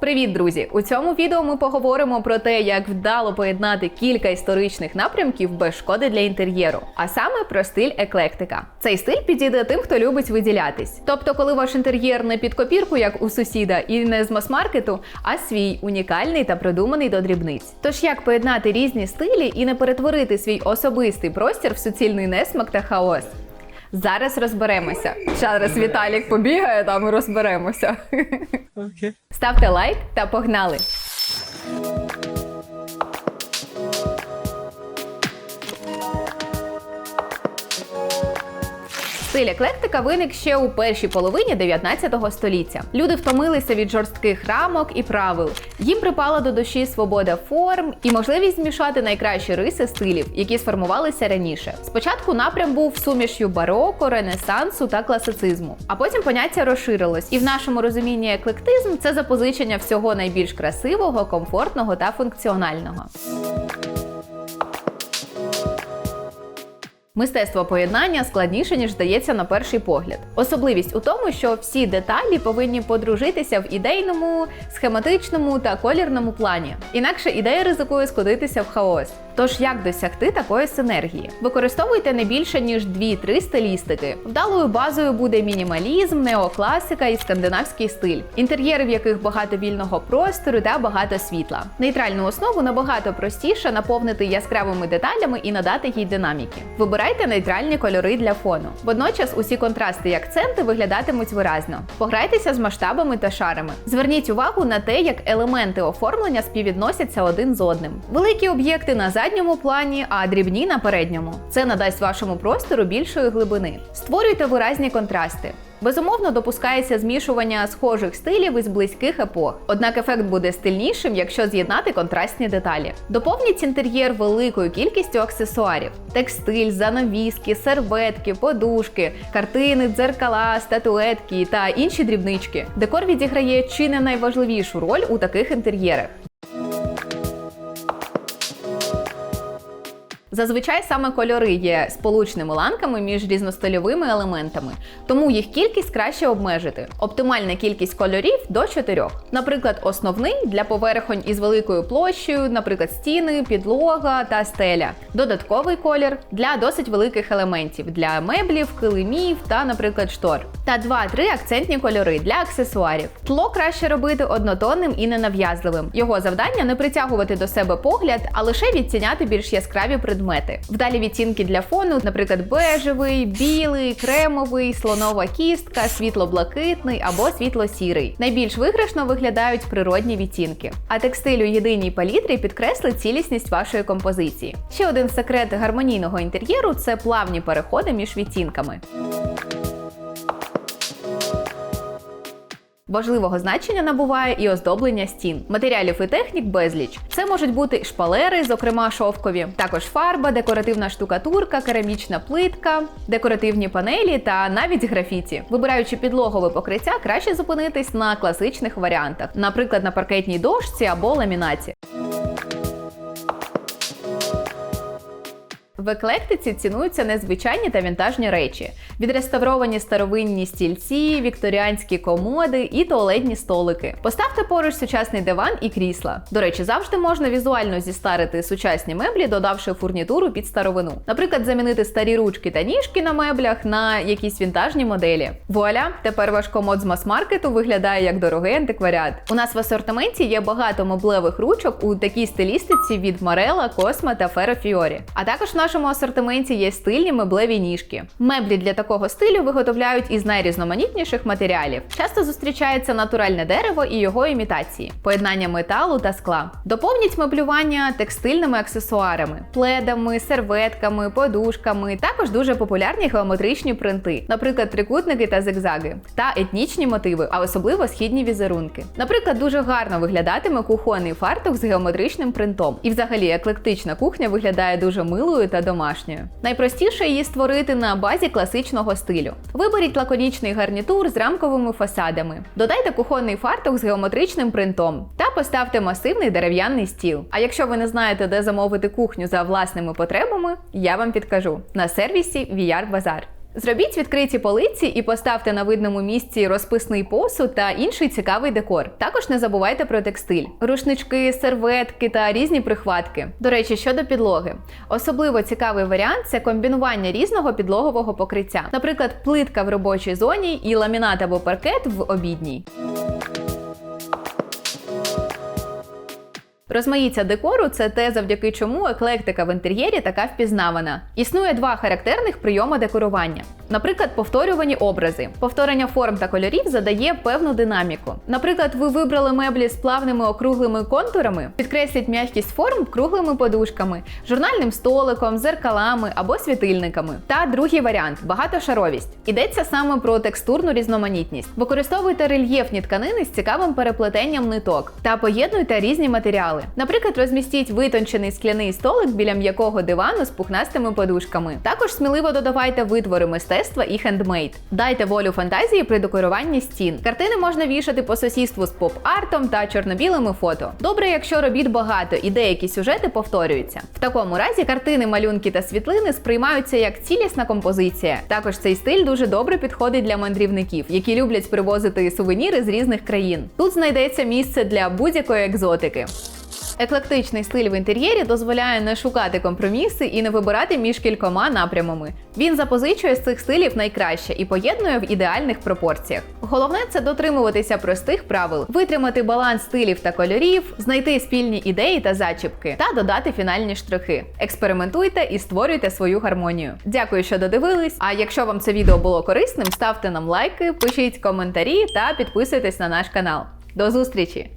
Привіт, друзі! У цьому відео ми поговоримо про те, як вдало поєднати кілька історичних напрямків без шкоди для інтер'єру, а саме про стиль еклектика. Цей стиль підійде тим, хто любить виділятись. Тобто, коли ваш інтер'єр не під копірку, як у сусіда, і не з мас-маркету, а свій унікальний та продуманий до дрібниць. Тож як поєднати різні стилі і не перетворити свій особистий простір в суцільний несмак та хаос? Зараз розберемося. Зараз Віталік побігає, там і розберемося. Окей. Ставте лайк та погнали! Стиль еклектика виник ще у першій половині 19 століття. Люди втомилися від жорстких рамок і правил. Їм припала до душі свобода форм і можливість змішати найкращі риси стилів, які сформувалися раніше. Спочатку напрям був суміш'ю бароко, ренесансу та класицизму, а потім поняття розширилось. І в нашому розумінні еклектизм це запозичення всього найбільш красивого, комфортного та функціонального. Мистецтво поєднання складніше, ніж здається на перший погляд. Особливість у тому, що всі деталі повинні подружитися в ідейному, схематичному та колірному плані. Інакше ідея ризикує скотитися в хаос. Тож як досягти такої синергії? Використовуйте не більше ніж 2-3 стилістики. Вдалою базою буде мінімалізм, неокласика і скандинавський стиль, інтер'єри, в яких багато вільного простору та багато світла. Нейтральну основу набагато простіше наповнити яскравими деталями і надати їй динаміки. Вибирайте нейтральні кольори для фону. Водночас усі контрасти і акценти виглядатимуть виразно. Пограйтеся з масштабами та шарами. Зверніть увагу на те, як елементи оформлення співвідносяться один з одним. Великі об'єкти на задньому плані, а дрібні на передньому. Це надасть вашому простору більшої глибини. Створюйте виразні контрасти. Безумовно, допускається змішування схожих стилів із близьких епох. Однак ефект буде стильнішим, якщо з'єднати контрастні деталі. Доповніть інтер'єр великою кількістю аксесуарів: текстиль, занавіски, серветки, подушки, картини, дзеркала, статуетки та інші дрібнички. Декор відіграє чи не найважливішу роль у таких інтер'єрах. Зазвичай саме кольори є сполучними ланками між різностильовими елементами, тому їх кількість краще обмежити. Оптимальна кількість кольорів до 4. Наприклад, основний для поверхонь із великою площею, наприклад, стіни, підлога та стеля. Додатковий колір для досить великих елементів для меблів, килимів та, наприклад, штор. Та 2-3 акцентні кольори для аксесуарів. Тло краще робити однотонним і ненав'язливим. Його завдання не притягувати до себе погляд, а лише відтіняти більш яскраві предмети. Вдалі відтінки для фону, наприклад, бежевий, білий, кремовий, слонова кістка, світло-блакитний або світло-сірий. Найбільш виграшно виглядають природні відтінки. А текстиль у єдиній палітрі підкреслить цілісність вашої композиції. Ще один секрет гармонійного інтер'єру це плавні переходи між відтінками. Важливого значення набуває і оздоблення стін, матеріалів і технік безліч. Це можуть бути шпалери, зокрема шовкові, також фарба, декоративна штукатурка, керамічна плитка, декоративні панелі та навіть графіті. Вибираючи підлогове покриття, краще зупинитись на класичних варіантах, наприклад, на паркетній дошці або ламінаті. В еклектиці цінуються незвичайні та вінтажні речі: відреставровані старовинні стільці, вікторіанські комоди і туалетні столики. Поставте поруч сучасний диван і крісла. До речі, завжди можна візуально зістарити сучасні меблі, додавши фурнітуру під старовину. Наприклад, замінити старі ручки та ніжки на меблях на якісь вінтажні моделі. Вуаля, тепер ваш комод з мас-маркету виглядає як дорогий антикваріат. У нас в асортименті є багато меблевих ручок у такій стилістиці від Марела, Косма та Феро Фіорі. А також в асортименті є стильні меблеві ніжки. Меблі для такого стилю виготовляють із найрізноманітніших матеріалів. Часто зустрічається натуральне дерево і його імітації, поєднання металу та скла. Доповніть меблювання текстильними аксесуарами, пледами, серветками, подушками. Також дуже популярні геометричні принти, наприклад, трикутники та зигзаги, та етнічні мотиви, а особливо східні візерунки. Наприклад, дуже гарно виглядатиме кухонний фартух з геометричним принтом. І взагалі еклектична кухня виглядає дуже милою та домашньою. Найпростіше її створити на базі класичного стилю. Виберіть лаконічний гарнітур з рамковими фасадами. Додайте кухонний фартух з геометричним принтом та поставте масивний дерев'яний стіл. А якщо ви не знаєте, де замовити кухню за власними потребами, я вам підкажу на сервісі VR Bazaar. Зробіть відкриті полиці і поставте на видному місці розписний посуд та інший цікавий декор. Також не забувайте про текстиль, рушнички, серветки та різні прихватки. До речі, щодо підлоги, особливо цікавий варіант це комбінування різного підлогового покриття, наприклад, плитка в робочій зоні і ламінат або паркет в обідній. Розмаїття декору це те, завдяки чому еклектика в інтер'єрі така впізнавана. Існує два характерних прийоми декорування. Наприклад, повторювані образи. Повторення форм та кольорів задає певну динаміку. Наприклад, ви вибрали меблі з плавними округлими контурами, підкресліть м'якість форм круглими подушками, журнальним столиком, зеркалами або світильниками. Та другий варіант багатошаровість. Йдеться саме про текстурну різноманітність. Використовуйте рельєфні тканини з цікавим переплетенням ниток та поєднуйте різні матеріали. Наприклад, розмістіть витончений скляний столик біля м'якого дивану з пухнастими подушками. Також сміливо додавайте витвори мистецтва і хендмейд. Дайте волю фантазії при декоруванні стін. Картини можна вішати по сусідству з поп-артом та чорно-білими фото. Добре, якщо робіт багато і деякі сюжети повторюються. В такому разі картини, малюнки та світлини сприймаються як цілісна композиція. Також цей стиль дуже добре підходить для мандрівників, які люблять привозити сувеніри з різних країн. Тут знайдеться місце для будь-якої екзотики. Еклектичний стиль в інтер'єрі дозволяє не шукати компроміси і не вибирати між кількома напрямами. Він запозичує з цих стилів найкраще і поєднує в ідеальних пропорціях. Головне це дотримуватися простих правил, витримати баланс стилів та кольорів, знайти спільні ідеї та зачіпки та додати фінальні штрихи. Експериментуйте і створюйте свою гармонію. Дякую, що додивились. А якщо вам це відео було корисним, ставте нам лайки, пишіть коментарі та підписуйтесь на наш канал. До зустрічі!